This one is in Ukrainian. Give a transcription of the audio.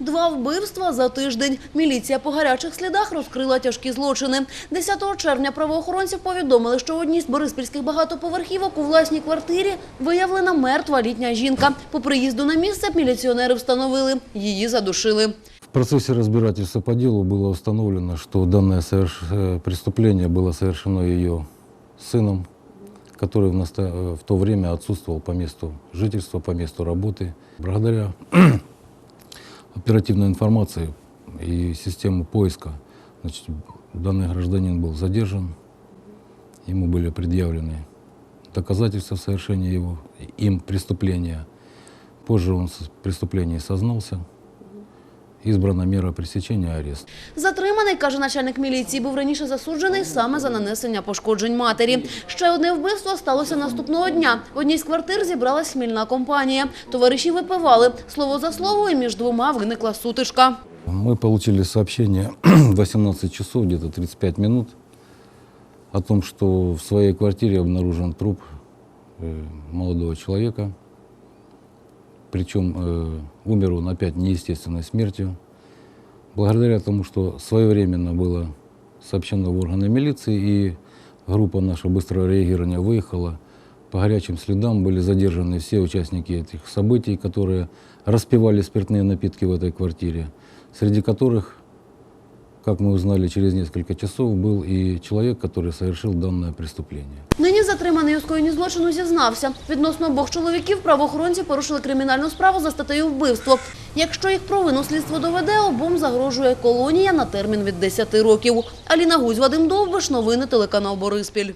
Два вбивства за тиждень. Міліція по гарячих слідах розкрила тяжкі злочини. 10 червня правоохоронці повідомили, що в одній з бориспільських багатоповерхівок у власній квартирі виявлена мертва літня жінка. По приїзду на місце міліціонери встановили – її задушили. В процессе разбирательства по делу было установлено, что данное соверш- э, преступление было совершено ее сыном, который в, наста- э, в то время отсутствовал по месту жительства, по месту работы. Благодаря оперативной информации и системе поиска значит, данный гражданин был задержан, ему были предъявлены доказательства совершения его, им преступления. Позже он в преступлении сознался. Избрана мера пресечения арест. Затриманий, каже начальник міліції, був раніше засуджений саме за нанесення пошкоджень матері. Ще одне вбивство сталося наступного дня. В одній з квартир зібралась хмільна компанія. Товариші випивали. Слово за слово, і між двома виникла сутичка. Мы получили сообщение в 18 часов, где-то 35 минут, о том, что в своей квартире обнаружен труп э, молодого человека. Причем э, умер он опять неестественной смертью. Благодаря тому, что своевременно было сообщено в органы милиции, и группа наша быстрого реагирования выехала, по горячим следам были задержаны все участники этих событий, которые распивали спиртные напитки в этой квартире, среди которых, как мы узнали через несколько часов, был и человек, который совершил данное преступление. Нині затриманий у скоєнні злочину зізнався. Відносно обох чоловіків правоохоронці порушили кримінальну справу за статтею вбивство. Якщо їх провину слідство доведе, обом загрожує колонія на термін від 10 років. Аліна Гузь, Вадим Довбиш, новини телеканал Бориспіль.